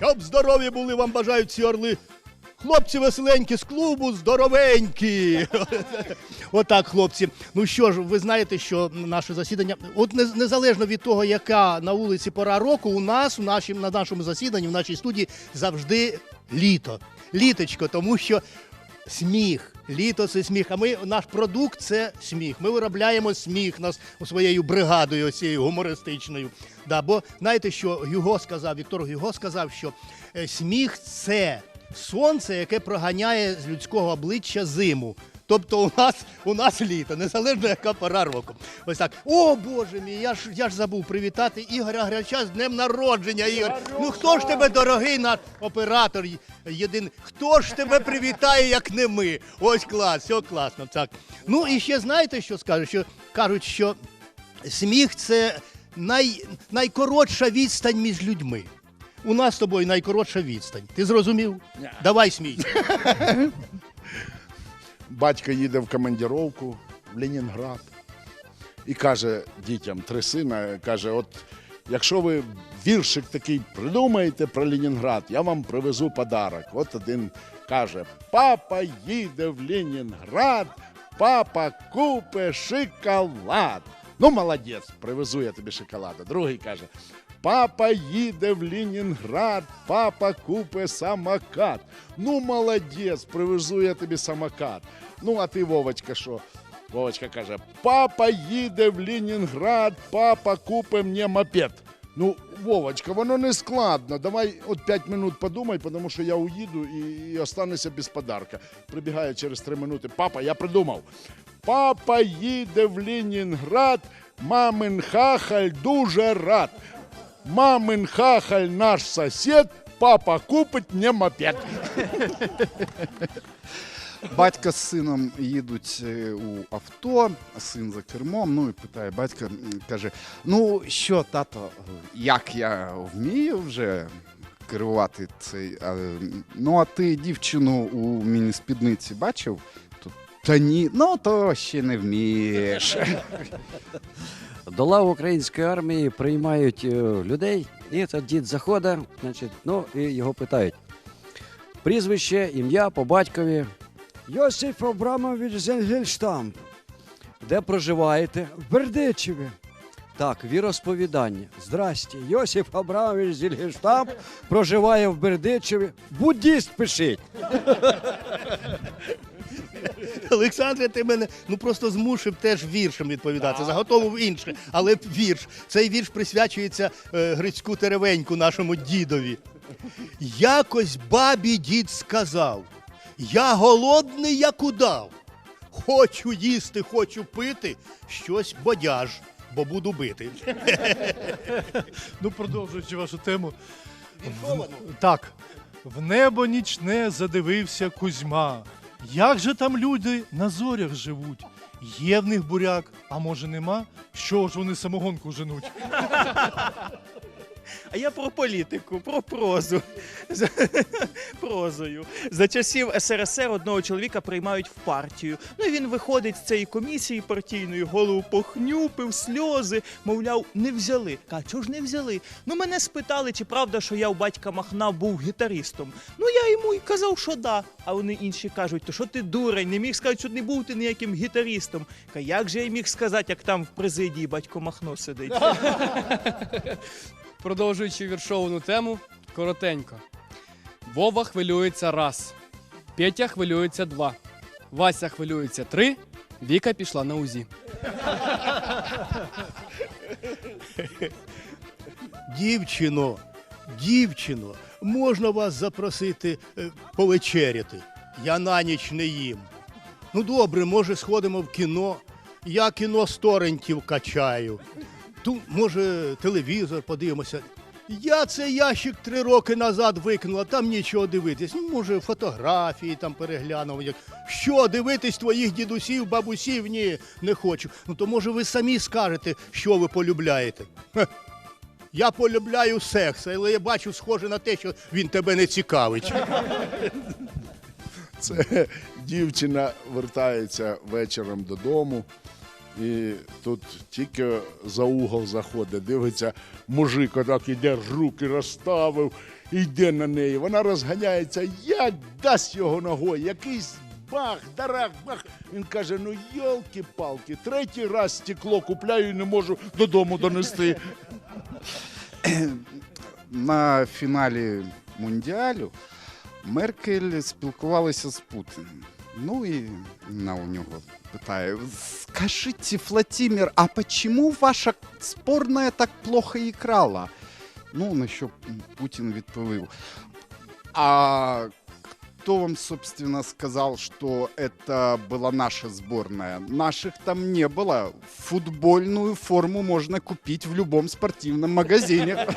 Щоб здорові були, вам бажають ці орли. Хлопці веселенькі з клубу, здоровенькі. Отак, хлопці. Ну що ж, ви знаєте, що наше засідання, от незалежно від того, яка на вулиці пора року, у нас у нашім, на нашому засіданні, в нашій студії завжди літо. Літочко, тому що сміх. Літо це сміх. А ми наш продукт це сміх. Ми виробляємо сміх нас своєю бригадою, цією гумористичною. Да, бо знаєте, що Гюго сказав, Віктор Гюго сказав, що е, сміх це сонце, яке проганяє з людського обличчя зиму. Тобто у нас у нас літо, незалежно яка пора року. Ось так. О Боже мій, я ж я ж забув привітати Ігоря Грача з днем народження. Ігор. Ну хто ж тебе, дорогий наш оператор єдиний? Хто ж тебе привітає, як не ми? Ось клас, все класно. Так. Ну і ще знаєте, що скажуть? Що кажуть, що сміх це най, найкоротша відстань між людьми. У нас з тобою найкоротша відстань. Ти зрозумів? Давай смійся. Батько їде в командировку в Ленінград і каже дітям, три сина, каже: от якщо ви віршик такий придумаєте про Ленінград, я вам привезу подарок. От один каже: Папа їде в Ленінград, папа купе шоколад. Ну, молодець, привезу я тобі шоколада. Другий каже: Папа їде в Ленінград, папа купе самокат. Ну, молодець, привезу я тобі самокат. Ну, а ти, Вовочка, що? Вовочка каже: Папа їде в Ленінград, папа купе мені мопед. Ну, Вовочка, воно не складно. Давай от 5 минут подумай, тому що я уїду і, і остануся без подарка. Прибігає через 3 минути. Папа, я придумав. Папа їде в Ленінград, мамин хахаль дуже рад. Мамин хахаль наш сосед, папа купить мне мопед. Батько з сином їдуть е, у авто, син за кермом. Ну і питає батька, каже: Ну що, тато, як я вмію вже керувати цей. ну, а ти дівчину у міні-спідниці бачив? Та ні, ну то ще не вмієш. До лав української армії приймають е, людей, і це дід заходить, значить, ну і його питають. Прізвище, ім'я по батькові. Йосиф Абрамович Зенгельштамп. Де проживаєте? В Бердичеві. Так, віросповідання. Здрасте, Йосиф Абрамович Зельгештамп проживає в Бердичеві. Буддіст пишіть. Олександре, ти мене ну просто змусив теж віршем відповідати. Заготовив інше, але вірш. Цей вірш присвячується е, Грицьку Теревеньку, нашому дідові. Якось бабі дід сказав: Я голодний, як удав. Хочу їсти, хочу пити, щось бодяж, бо буду бити. Ну, продовжуючи вашу тему. Так. В небо нічне задивився Кузьма. Як же там люди на зорях живуть? Є в них буряк, а може нема? Що ж вони самогонку женуть? А я про політику, про прозу. Прозою. За часів СРСР одного чоловіка приймають в партію. Ну і він виходить з цієї комісії партійної, голову похнюпив, сльози, мовляв, не взяли. Ка, чого ж не взяли? Ну мене спитали, чи правда, що я у батька Махна був гітаристом. Ну я йому й казав, що да. А вони інші кажуть, то що ти дурень, не міг сказати, що не був ти ніяким гітаристом. Ка, як же я міг сказати, як там в президії батько Махно сидить? Продовжуючи віршовану тему, коротенько. Вова хвилюється раз. Петя хвилюється два. Вася хвилюється три. Віка пішла на УЗІ. Дівчино, дівчино, можна вас запросити е, повечеряти? Я на ніч не їм. Ну добре, може, сходимо в кіно. Я кіно з качаю. Тут, може, телевізор подивимося. Я цей ящик три роки назад викинула, там нічого дивитись. Ну, може, фотографії там переглянув. Що дивитись твоїх дідусів, бабусів? Ні, не хочу. Ну то може ви самі скажете, що ви полюбляєте. Я полюбляю секс, але я бачу, схоже на те, що він тебе не цікавить. Це дівчина вертається вечором додому. І тут тільки за угол заходить, дивиться, мужик отак іде, руки розставив, йде на неї. Вона розганяється, як дасть його ногою, якийсь бах, дарах, бах. Він каже: ну йолки-палки, третій раз стекло купляю і не можу додому донести. На фіналі Мундіалю Меркель спілкувалася з Путіним. Ну і вона у нього питає: Скажіть, Владимир, а почему ваша зборна так плохо играла? Ну, на що Путін відповів. А кто вам, собственно, сказал, что это была наша сборная? Наших там не было. Футбольную форму можно купить в любом спортивном магазине.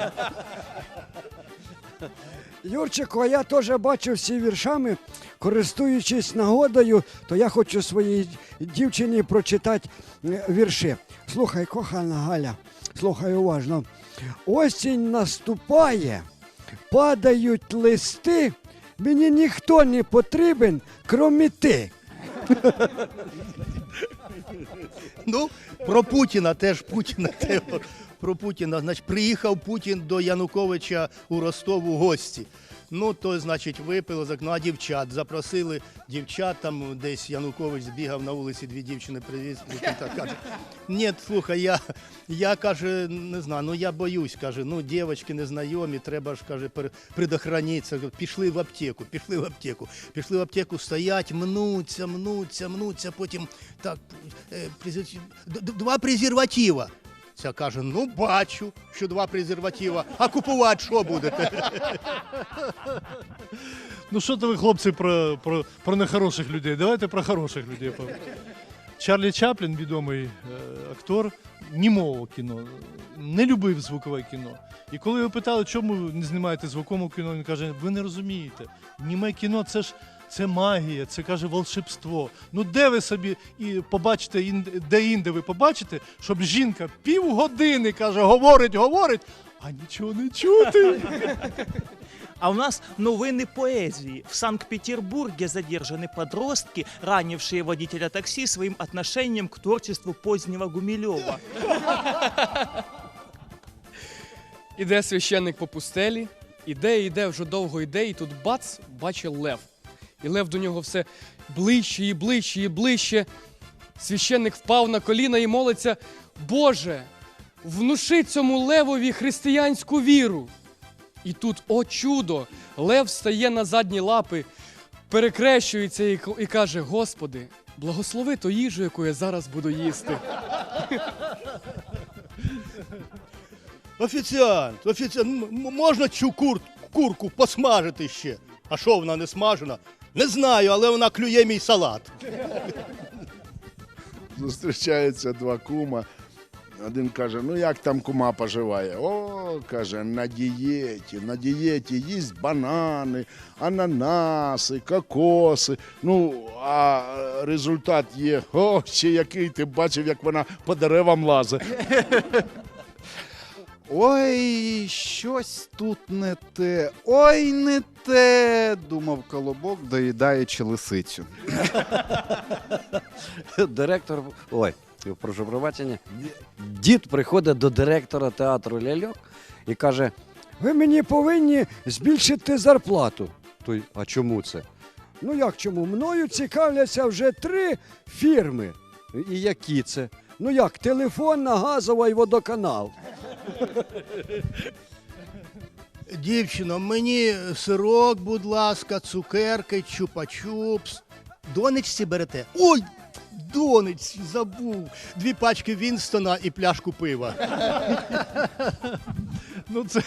Юрчику, а я теж бачив всі віршами, користуючись нагодою, то я хочу своїй дівчині прочитати е, вірші. Слухай, кохана Галя, слухай уважно. Осінь наступає, падають листи, мені ніхто не потрібен, крім ти. Ну, про Путіна теж Путіна. Про Путіна. Значить, приїхав Путін до Януковича у Ростов у гості. Ну, то, значить, випили, зак- ну, а дівчат запросили дівчат, там десь Янукович збігав на вулиці, дві дівчини привіз. Путін так каже. Ні, слухай, я, я каже, не знаю, ну я боюсь, каже, ну дівчатки незнайомі, треба ж каже, предохранитися. Пішли в аптеку, пішли в аптеку. Пішли в аптеку, стоять, мнуться, мнуться, мнуться, потім так, е, два презерватива. Ця каже: ну бачу, що два презерватива, а купувати що будете? Ну що то ви, хлопці, про, про, про нехороших людей? Давайте про хороших людей. Чарлі Чаплін, відомий е, актор німого кіно, не любив звукове кіно. І коли його питали, чому ви не знімаєте звукове кіно, він каже: ви не розумієте. Німе кіно це ж це магія, це каже волшебство. Ну де ви собі і побачите, де інде ви побачите, щоб жінка півгодини каже, говорить, говорить, а нічого не чути. А у нас новини поэзии. В Санкт-Петербурге задержаны подростки, ранившие водителя такси своим отношением к творчеству позднего Гумилева. Іде священник по пустелі, іде, іде, вже довго йде, і тут бац, бачить лев. І лев до нього все ближче і ближче і ближче. Священник впав на коліна і молиться: Боже, внуши цьому левові християнську віру. І тут, о чудо, лев стає на задні лапи, перекрещується і, і каже: Господи, благослови ту їжу, яку я зараз буду їсти. Офіціант, офіціант, можна цю кур, курку посмажити ще? А що вона не смажена? Не знаю, але вона клює мій салат. Зустрічаються два кума. Один каже: ну як там кума поживає? О, каже, на дієті, на дієті їсть банани, ананаси, кокоси. Ну, а результат є. О, ще який ти бачив, як вона по деревам лазить. Ой, щось тут не те. Ой, не те, думав колобок, доїдаючи лисицю. Директор, ой, прошу пробачення. Дід приходить до директора театру ляльок і каже: Ви мені повинні збільшити зарплату. Той, а чому це? Ну як чому? Мною цікавляться вже три фірми. І які це? Ну як, телефонна, газова і водоканал. Дівчино, мені сирок, будь ласка, цукерки, чупа-чупс. Донечці берете? Ой! Донечці, забув. Дві пачки Вінстона і пляшку пива. Ну, це,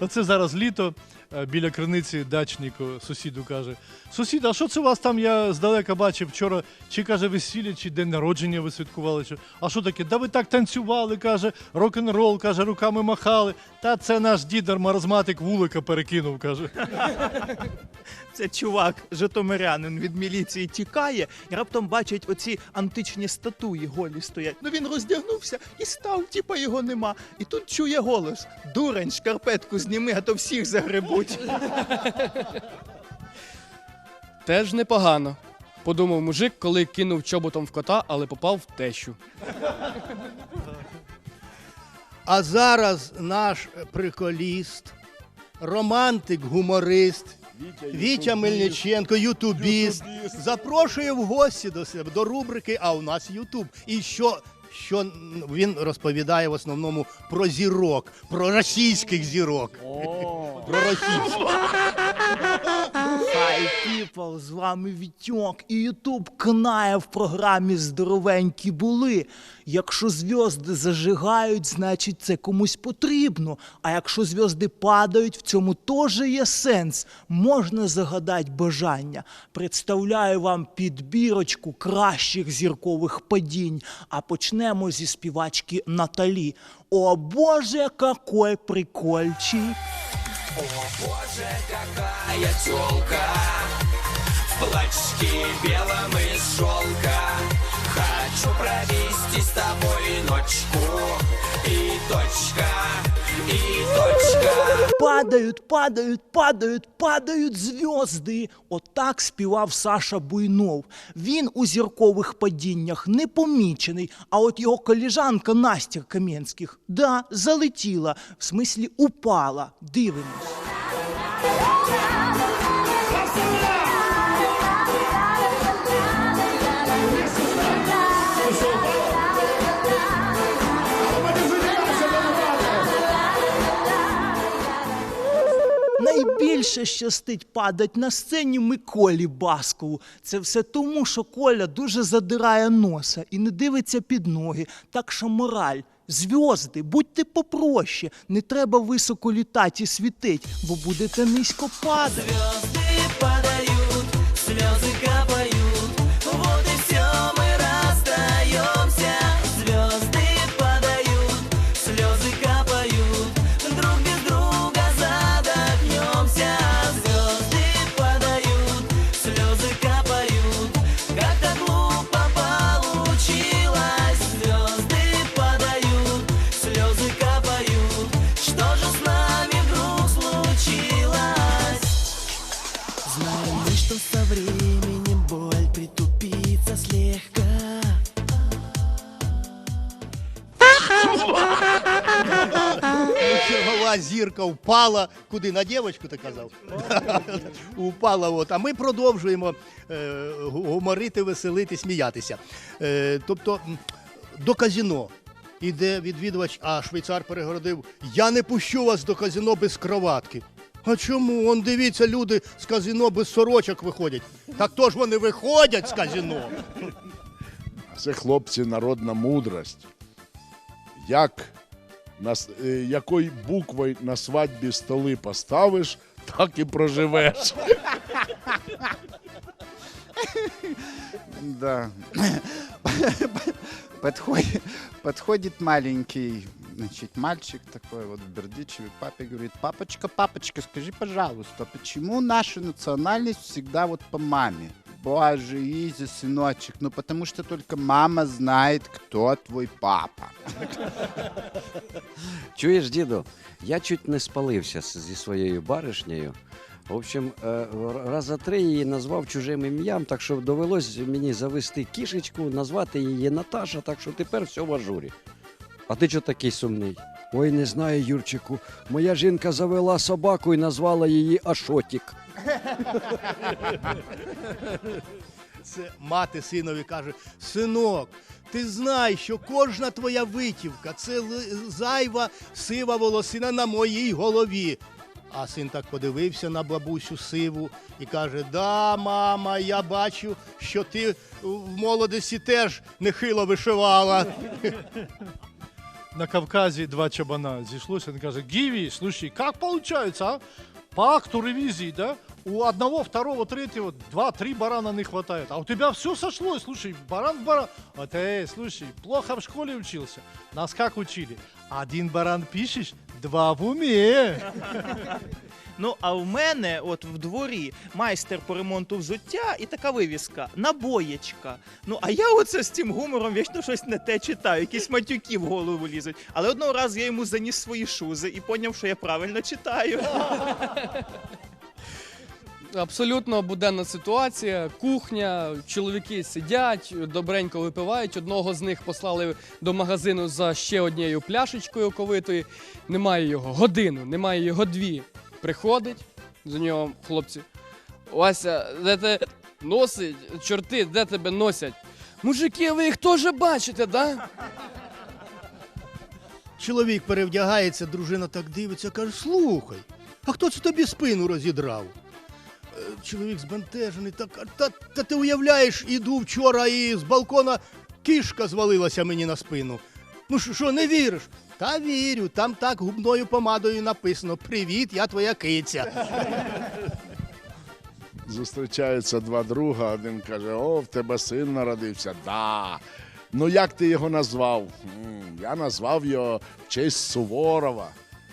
оце зараз літо. Е, біля криниці дачнику сусіду каже: Сусід, а що це у вас там? Я здалека бачив вчора, чи каже весілля, чи день народження ви святкували? Чи... А що таке? Да ви так танцювали, каже, рок-н-рол, каже, руками махали. Та це наш дідер маразматик вулика перекинув, каже. Це чувак, житомирянин від міліції тікає і раптом бачить оці античні статуї голі стоять. Ну він роздягнувся і став, типа його нема. І тут чує голос: Дурень, шкарпетку зніми, а то всіх загребуть. Теж непогано. Подумав мужик, коли кинув чоботом в кота, але попав в тещу. А зараз наш приколіст, романтик, гуморист. Вітя Мельниченко, ютубіст, запрошує в гості до себе до рубрики А у нас Ютуб. І що, що він розповідає в основному про зірок, про російських зірок. Про російських. Хай people, з вами Вітьок і Ютуб канає в програмі Здоровенькі були. Якщо зв'язди зажигають, значить це комусь потрібно. А якщо зв'язди падають, в цьому теж є сенс. Можна загадати бажання. Представляю вам підбірочку кращих зіркових падінь. А почнемо зі співачки Наталі. О Боже, какой прикольчик! Какая тёлка! В платьишке белом из шелка Хочу провести с тобой ночку. И точка, и точка Падають, падають, падають, падають зв'язди. Отак співав Саша Буйнов. Він у зіркових падіннях не помічений, а от його коліжанка Настя Кам'янських, да, залетіла, в смислі упала. Дивимось. Найбільше щастить падать на сцені Миколі Баскову. Це все тому, що Коля дуже задирає носа і не дивиться під ноги. Так що мораль. Зв'язди, будьте попроще, не треба високо літати і світить, бо будете низько падати. Зв'язди падають, слезы Зірка впала. Куди? На дівчинку ти казав? Упала. От. А ми продовжуємо е, гуморити, веселити, сміятися. Е, тобто до казіно. Іде відвідувач, а швейцар перегородив: Я не пущу вас до казіно без кроватки. А чому? Он дивіться, люди з казіно без сорочок виходять. Так то ж вони виходять з казіно. Це хлопці народна мудрость. Як якою буквою на свадьбі столи поставиш, так і проживеш. Да. Подходит, подходит маленький значит, мальчик такой вот в Бердичеве, папе говорит, папочка, папочка, скажи, пожалуйста, почему наша национальность всегда вот по маме? Боже, Изя, сыночек, ну потому что только мама знает, кто твой папа. Чуєш, діду, я чуть не спалився зі своєю баришнею. В общем, р- раз за три її назвав чужим ім'ям, так що довелось мені завести кішечку, назвати її Наташа, так що тепер все в ажурі. А ти чого такий сумний? Ой, не знаю, Юрчику. Моя жінка завела собаку і назвала її Ашотік. Це мати синові каже: Синок, ти знай, що кожна твоя витівка це зайва сива волосина на моїй голові. А син так подивився на бабусю сиву і каже: Да, мама, я бачу, що ти в молодості теж нехило вишивала. На Кавказі два чабана зійшлося, він каже, Гіві, слушай, як виходить, а? по акту ревизии, да, у одного, второго, третьего, два, три барана не хватает. А у тебя все сошлось, слушай, баран в баран. Вот, эй, слушай, плохо в школе учился. Нас как учили? Один баран пишешь, два в уме. Ну, а в мене, от в дворі, майстер по ремонту взуття і така вивіска набоєчка. Ну, а я оце з цим гумором вічно щось не те читаю, якісь матюки в голову лізуть. Але одного разу я йому заніс свої шузи і поняв, що я правильно читаю. Абсолютно буденна ситуація. Кухня, чоловіки сидять, добренько випивають. Одного з них послали до магазину за ще однією пляшечкою оковитої. Немає його годину, немає його дві. Приходить до нього хлопці. Вася, де ти носить? Чорти, де тебе носять? Мужики, ви їх теж бачите, да? Чоловік перевдягається, дружина так дивиться, каже: слухай, а хто це тобі спину розідрав? Е, Чоловік збентежений, так, «А та, та ти уявляєш, іду вчора і з балкона кішка звалилася мені на спину. Ну що, що, не віриш? Та вірю, там так губною помадою написано: Привіт, я твоя киця. Зустрічаються два друга, один каже: О, в тебе син народився. Да. Ну як ти його назвав? «М, Я назвав його в честь Суворова.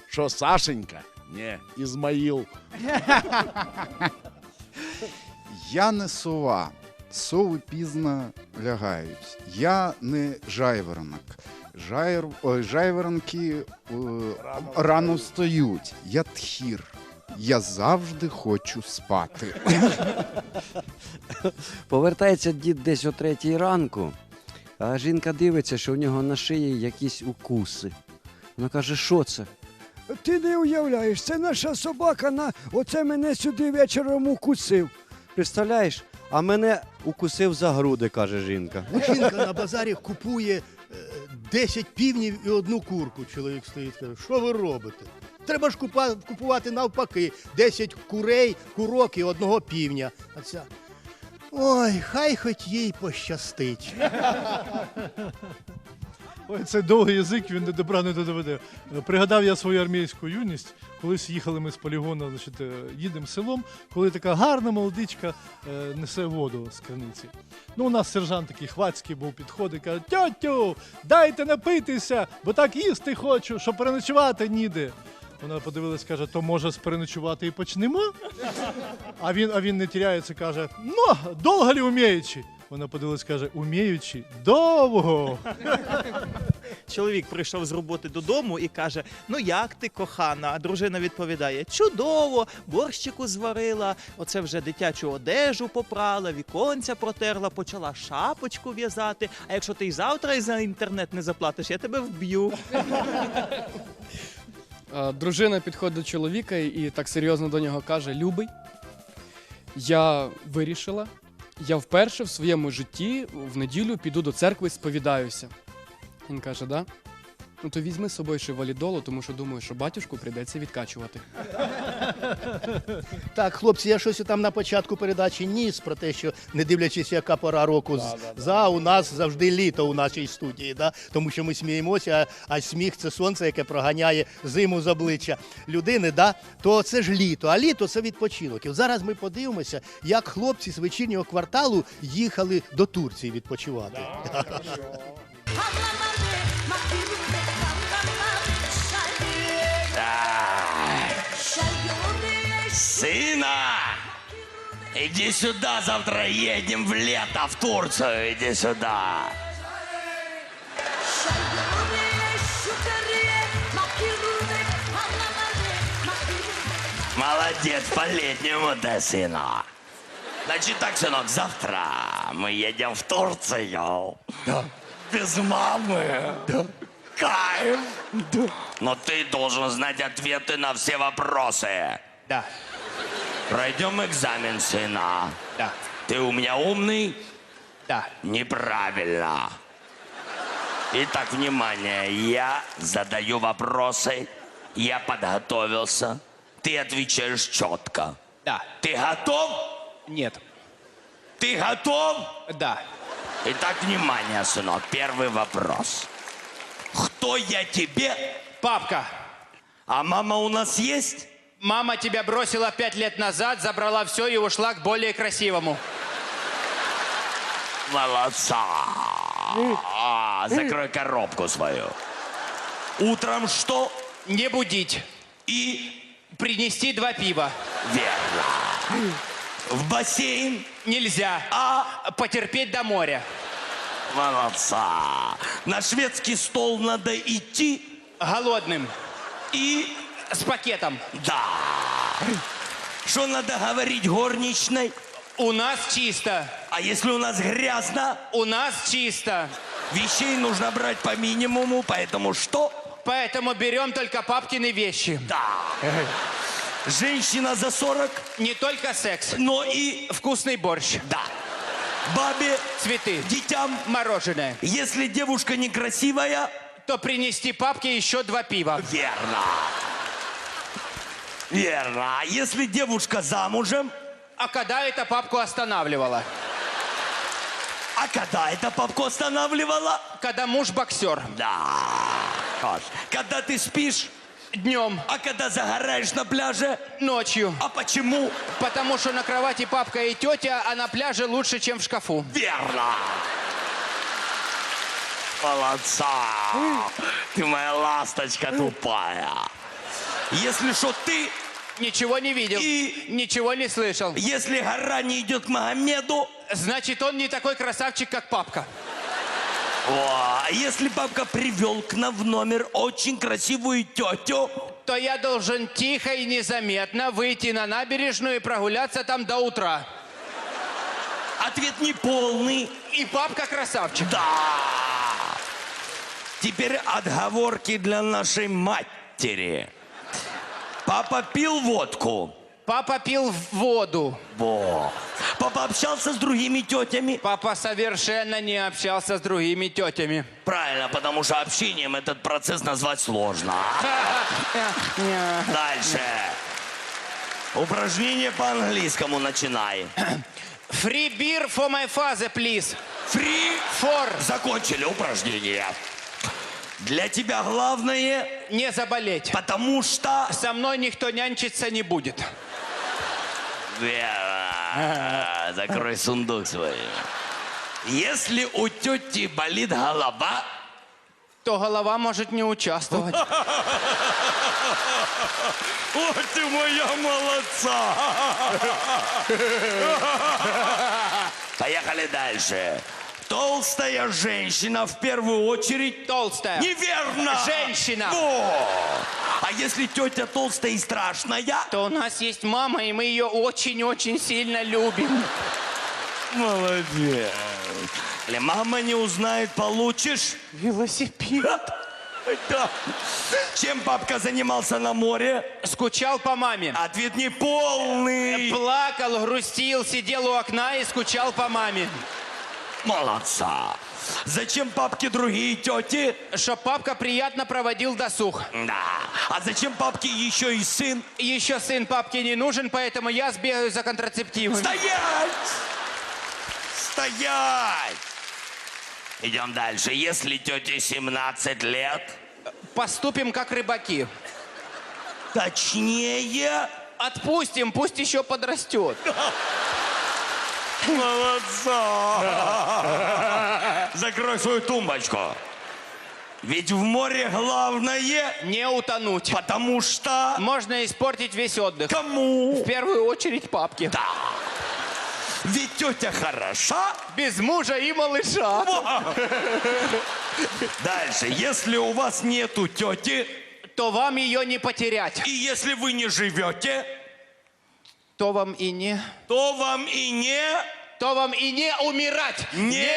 Що, Сашенька? Ні, Ізмаїл. Я не сова. Сови пізно лягають. Я не жайворонок. Жайр... ой, жайворонки е, рано. встають. Я тхір. Я завжди хочу спати. Повертається дід десь о третій ранку, а жінка дивиться, що у нього на шиї якісь укуси. Вона каже, що це? Ти не уявляєш, це наша собака на оце мене сюди вечором укусив. Представляєш, а мене укусив за груди, каже жінка. Жінка на базарі купує 10 півнів і одну курку. Чоловік стоїть каже, що ви робите? Треба ж купувати навпаки 10 курей, курок і одного півня. А ця. Ой, хай хоч їй пощастить. Ой, це довгий язик, він до добра не доведе. Пригадав я свою армійську юність. Колись їхали ми з полігону, значить, е, їдемо селом, коли така гарна молодичка е, несе воду з криниці. Ну, у нас сержант такий хвацький був, підходить, каже: Тьотю, дайте напитися, бо так їсти хочу, що переночувати ніде. Вона подивилась, каже, то може переночувати і почнемо? А він, а він не тіряється, каже: Ну, довго ли вміючи? Вона подивилась, каже, уміючи довго. Чоловік прийшов з роботи додому і каже: Ну як ти, кохана? А дружина відповідає: Чудово, борщику зварила, оце вже дитячу одежу попрала, віконця протерла, почала шапочку в'язати. А якщо ти й завтра і за інтернет не заплатиш, я тебе вб'ю. Дружина підходить до чоловіка і так серйозно до нього каже: Любий, я вирішила, я вперше в своєму житті в неділю піду до церкви сповідаюся. Він каже, да? Ну то візьми з собою ще валідолу, тому що думаю, що батюшку прийдеться відкачувати. Так, хлопці, я щось там на початку передачі ніс про те, що не дивлячись, яка пора року з- за у нас завжди літо у нашій студії, да? тому що ми сміємося, а, а сміх це сонце, яке проганяє зиму з обличчя людини, да? то це ж літо, а літо це відпочинок. І от зараз ми подивимося, як хлопці з вечірнього кварталу їхали до Турції відпочивати. Сына! Иди сюда, завтра едем в лето в Турцию, иди сюда. Молодец, по-летнему, да, сынок? Значит так, сынок, завтра мы едем в Турцию. Да. Без мамы. Да. Кайф. Да. Но ты должен знать ответы на все вопросы. Да. Пройдем экзамен, сына. Да. Ты у меня умный? Да. Неправильно. Итак, внимание, я задаю вопросы, я подготовился, ты отвечаешь четко. Да. Ты готов? Нет. Ты готов? Да. Итак, внимание, сынок, первый вопрос. Кто я тебе? Папка. А мама у нас есть? Мама тебя бросила пять лет назад, забрала все и ушла к более красивому. Молодца. Закрой коробку свою. Утром что? Не будить. И Принести два пива. верно. В бассейн. Нельзя. А потерпеть до моря. Молодца. На шведский стол надо идти. Голодным. И С пакетом. да. Что надо говорить горничной? У нас чисто. А если у нас грязно? У нас чисто. Вещей нужно брать по минимуму, поэтому что? Поэтому берем только папкины вещи. Да. Женщина за 40, Не только секс. но и Вкусный борщ. да. Бабе, Цветы. детям. Мороженое. Если девушка некрасивая, То принести папке еще два пива. верно. Верно. А если девушка замужем, А когда это папку останавливала? а когда это папку останавливала? Когда муж боксер. Да. Когда ты спишь, Днем. а когда загораешь на пляже, Ночью. а почему? Потому что на кровати папка и тетя, а на пляже лучше, чем в шкафу. Верно. Молодца. Ты моя ласточка тупая. Если что, ты, Ничего не видел. И- Ничего не слышал. если гора не идет к Магомеду, Значит, он не такой красавчик, как папка. о, а если папка привел к нам в номер очень красивую тетю, То я должен тихо и незаметно выйти на набережную и прогуляться там до утра. ответ не полный. И папка красавчик. Да. Теперь отговорки для нашей матери. Папа пил водку. Папа пил воду. Во. Папа общался с другими тетями. Папа совершенно не общался с другими тетями. Правильно, потому что общением этот процесс назвать сложно. Дальше. Упражнение по английскому начинай. Free beer for my father, please. Фри. For. Закончили упражнение. Для тебя главное, Не заболеть. потому что... Со мной никто нянчиться не будет. Закрой сундук свой. Если у тети болит голова, То голова может не участвовать. О, ты моя молодца! Поехали дальше. Толстая женщина в первую очередь... Толстая. Неверно! Женщина. Во! А если тетя толстая и страшная? То у нас есть мама, и мы ее очень-очень сильно любим. Молодец. Или мама не узнает, получишь? Велосипед. Да. Чем папка занимался на море? Скучал по маме. Ответ не полный. Плакал, грустил, сидел у окна и скучал по маме. Молодца. Зачем папке другие тети? Чтоб папка приятно проводил досуг. Да. А зачем папке еще и сын? Еще сын папке не нужен, поэтому я сбегаю за контрацептивом. Стоять! Стоять! Идем дальше. Если тете 17 лет, Поступим как рыбаки. точнее... Отпустим, пусть еще подрастет. Молодца! Закрой свою тумбочку. Ведь в море главное, Не утонуть. потому что... Можно испортить весь отдых. Кому? В первую очередь папке. Да. Ведь тетя хороша. Без мужа и малыша. Дальше. Если у вас нету тети, То вам ее не потерять. и если вы не живете, То вам и не... то вам и не... То вам и не умирать. Не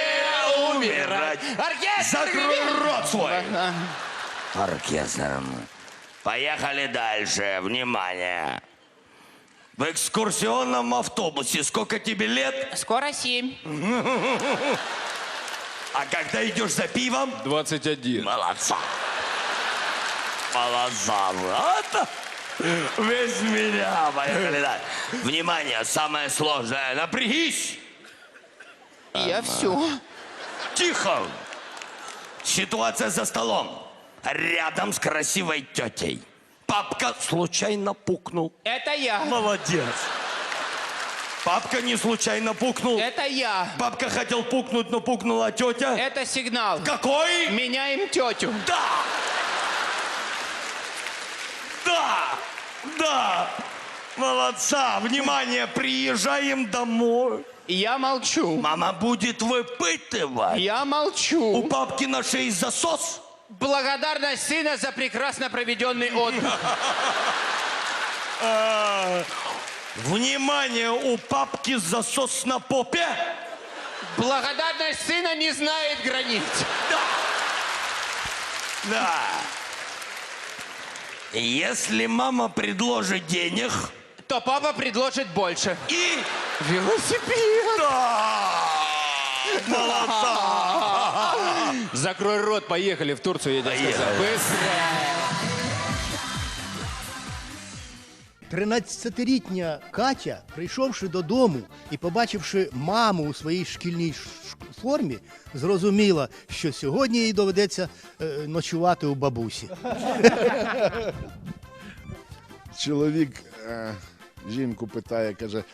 умирать. Оркестр! Закрой рот свой. Ага. Оркестр. Поехали дальше. Внимание. В экскурсионном автобусе сколько тебе лет? Скоро семь. А когда идешь за пивом? 21. Молодца. Молодца. Вот. Весь меня. Поехали дальше. Внимание, самое сложное. Напрягись. Я все. Тихо. Ситуация за столом. Рядом с красивой тетей. папка случайно пукнул. Это я. Молодец. Папка не случайно пукнул. Это я. Папка хотел пукнуть, но пукнула тетя. Это сигнал. Какой? Меняем тетю. Да! Да! Да! Молодца! Внимание, приезжаем домой. Я молчу. Мама будет выпытывать. Я У молчу. папки на шее засос. Благодарность сына за прекрасно проведенный отдых. А, Внимание, у папки засос на попе. Благодарность сына не знает границ. Да. Если мама предложит денег То папа предложит больше. и... Велосипед. Да! Молодца! Закрой рот, поехали в Турцию, я тебе сказал. Быстрее. 13-літня Катя, прийшовши додому і побачивши маму у своїй шкільній ш- формі, зрозуміла, що сьогодні їй доведеться е, ночувати у бабусі. Чоловік е, жінку питає, каже: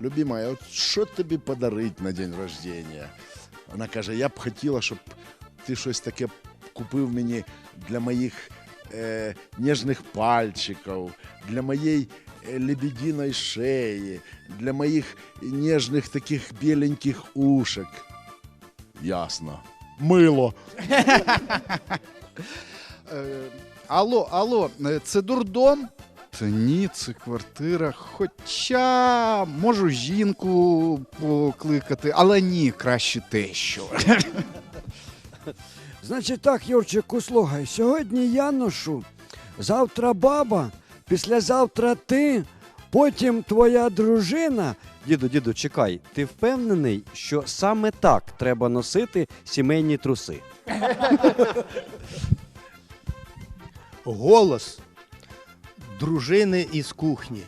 Любима, от що тобі подарити на день рождення? Вона каже: Я б хотіла, щоб ти щось таке купив мені для моїх е, ніжних пальчиків, для моєї е, лебединої шеї, для моїх ніжних таких біленьких ушек. Ясно. Мило. Е, алло, алло, е, це дурдом? Та ні, це квартира. Хоча можу жінку покликати, але ні, краще тещу. Значить так, Юрчику, слухай, сьогодні я ношу, завтра баба, післязавтра ти, потім твоя дружина. Діду, діду, чекай, ти впевнений, що саме так треба носити сімейні труси? Голос дружини із кухні.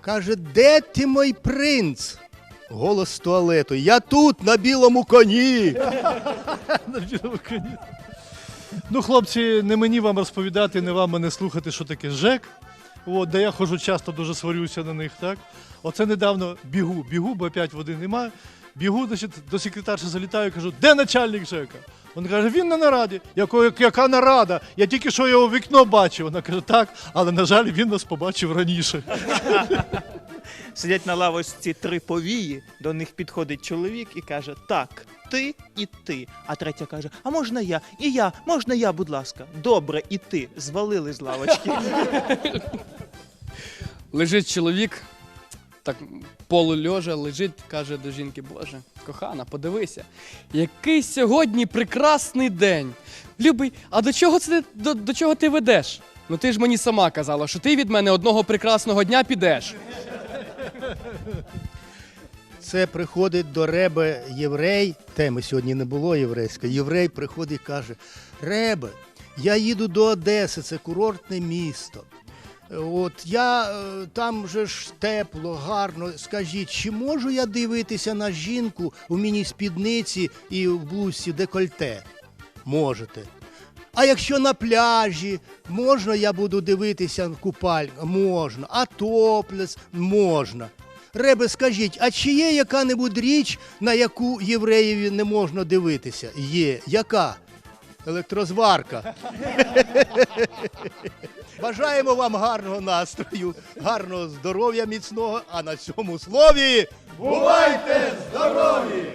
Каже, де ти мой принц? Голос з туалету. Я тут, на білому коні. На білому коні. Ну, хлопці, не мені вам розповідати, не вам мене слухати, що таке ЖЕК. От, де я ходжу часто дуже сварюся на них, так? Оце недавно бігу, бігу, бо опять води немає. Бігу, значить, до секретарші залітаю, кажу, де начальник ЖЕКа? Він каже, він на нараді. Я кажу, яка нарада? Я тільки що його вікно бачив. Вона каже, так, але на жаль, він нас побачив раніше. Сидять на лавочці три повії, до них підходить чоловік і каже: Так, ти і ти. А третя каже: А можна я? І я, можна я, будь ласка. Добре, і ти. Звалили з лавочки. Лежить чоловік, так полульожа, лежить, каже до жінки, Боже, кохана, подивися, який сьогодні прекрасний день. Любий, а до чого це ти- до, до чого ти ведеш? Ну ти ж мені сама казала, що ти від мене одного прекрасного дня підеш. Це приходить до Ребе єврей. Теми сьогодні не було єврейської. Єврей приходить і каже: Ребе, я їду до Одеси, це курортне місто. От я е, там же ж тепло, гарно. Скажіть, чи можу я дивитися на жінку у міні-спідниці і в блузці декольте? Можете. А якщо на пляжі, можна я буду дивитися в? Можна. А топлес можна. Ребе, скажіть, а чи є яка-небудь річ, на яку євреєві не можна дивитися? Є. Яка? Електрозварка. Бажаємо вам гарного настрою, гарного здоров'я міцного, а на цьому слові бувайте здорові!